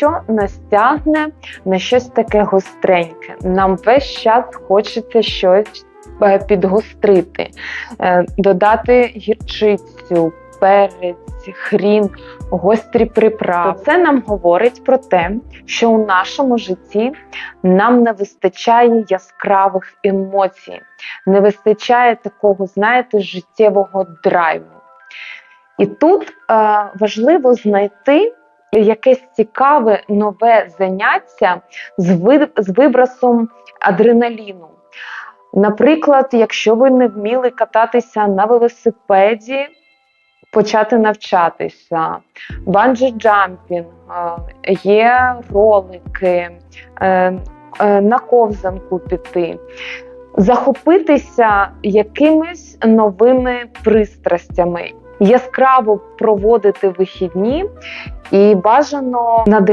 що нас тягне на щось таке гостреньке. Нам весь час хочеться щось е, підгострити, е, додати гірчицю, перець, хрін, гострі приправи. То це нам говорить про те, що у нашому житті нам не вистачає яскравих емоцій, не вистачає такого, знаєте, життєвого драйву. І тут е, важливо знайти якесь цікаве нове заняття з, вибросом адреналіну. Наприклад, якщо ви не вміли кататися на велосипеді, почати навчатися, банджі-джампінг, е, є ролики, е, е, на ковзанку піти. Захопитися якимись новими пристрастями, яскраво проводити вихідні і бажано надихати.